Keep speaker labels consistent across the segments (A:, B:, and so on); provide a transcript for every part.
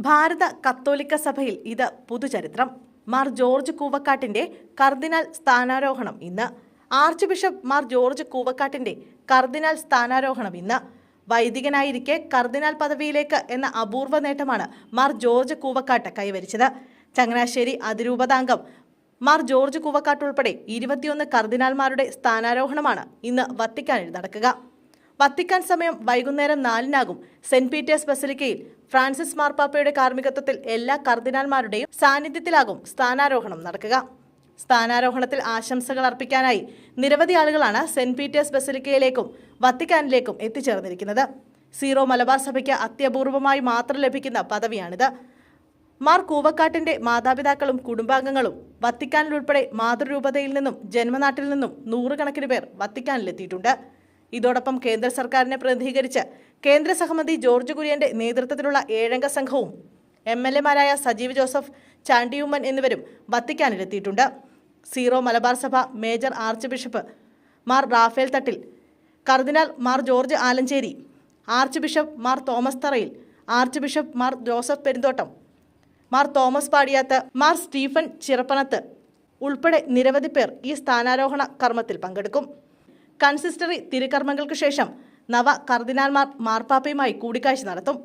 A: ഭാരത കത്തോലിക്ക സഭയിൽ ഇത് പുതുചരിത്രം. മാർ ജോർജ് കൂവക്കാട്ടിന്റെ കർദിനാൾ സ്ഥാനാരോഹണം ഇന്ന്. ആർച്ച് ബിഷപ്പ് മാർ ജോർജ് കൂവക്കാട്ടിന്റെ കർദിനാൾ സ്ഥാനാരോഹണം ഇന്ന്. വൈദികനായിരിക്കെ കർദിനാൾ പദവിയിലേക്ക് എന്ന അപൂർവ നേട്ടമാണ് മാർ ജോർജ് കൂവക്കാട്ട് കൈവരിച്ചത്. ചങ്ങനാശ്ശേരി അതിരൂപതാംഗം മാർ ജോർജ് കൂവക്കാട്ട് ഉൾപ്പെടെ ഇരുപത്തിയൊന്ന് കർദിനാൾമാരുടെ സ്ഥാനാരോഹണമാണ് ഇന്ന് വത്തിക്കാനിൽ നടക്കുക. വത്തിക്കാൻ സമയം വൈകുന്നേരം നാലിനാകും. സെന്റ് പീറ്റേഴ്സ് ബസലിക്കയിൽ ഫ്രാൻസിസ് മാർപ്പാപ്പയുടെ കാർമ്മികത്വത്തിൽ എല്ലാ കർദിനാൽമാരുടെയും സാന്നിധ്യത്തിലാകും സ്ഥാനാരോഹണം നടക്കുക. സ്ഥാനാരോഹണത്തിൽ ആശംസകൾ അർപ്പിക്കാനായി നിരവധി ആളുകളാണ് സെന്റ് പീറ്റേഴ്സ് ബസലിക്കയിലേക്കും വത്തിക്കാനിലേക്കും എത്തിച്ചേർന്നിരിക്കുന്നത്. സീറോ മലബാർ സഭയ്ക്ക് അത്യപൂർവമായി മാത്രം ലഭിക്കുന്ന പദവിയാണിത്. മാർ കൂവക്കാട്ടിന്റെ മാതാപിതാക്കളും കുടുംബാംഗങ്ങളും വത്തിക്കാനിലുൾപ്പെടെ മാതൃരൂപതയിൽ നിന്നും ജന്മനാട്ടിൽ നിന്നും നൂറുകണക്കിന് പേർ വത്തിക്കാനിലെത്തിയിട്ടുണ്ട്. ഇതോടൊപ്പം കേന്ദ്ര സർക്കാരിനെ പ്രതിനിധീകരിച്ച് കേന്ദ്ര സഹമതി ജോർജ് കുര്യന്റെ നേതൃത്വത്തിലുള്ള ഏഴംഗ സംഘവും എം എൽ എമാരായ സജീവ് ജോസഫ് ചാണ്ടിയുമ്മൻ എന്നിവരും വത്തിക്കാനിലെത്തിയിട്ടുണ്ട്. സീറോ മലബാർ സഭ major archbishop Mar Raphael Thattil കർദിനാൾ Mar George Alencherry archbishop Mar Thomas Tharayil archbishop Mar Joseph Perumthottam Mar Thomas Padiyath Mar Stephen Chirappanath ഉൾപ്പെടെ നിരവധി പേർ ഈ സ്ഥാനാരോഹണ കർമ്മത്തിൽ പങ്കെടുക്കും. കൺസിസ്റ്ററി തിരുക്കർമ്മങ്ങൾക്ക് ശേഷം നവ കർദിനാൾമാർ മാർപ്പാപ്പയുമായി കൂടിക്കാഴ്ച നടത്തും.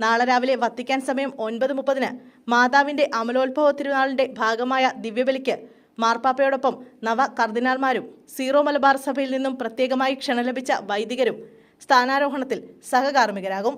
A: നാളെ രാവിലെ വത്തിക്കാൻ സമയം ഒൻപത് മുപ്പതിന് മാതാവിന്റെ അമലോത്ഭവ തിരുനാളിന്റെ ഭാഗമായ ദിവ്യബലിക്ക് മാർപ്പാപ്പയോടൊപ്പം നവ കർദിനാൾമാരും സീറോ മലബാർ സഭയിൽ നിന്നും പ്രത്യേകമായി ക്ഷണം ലഭിച്ച വൈദികരും സ്ഥാനാരോഹണത്തിൽ സഹകാർമ്മികരാകും.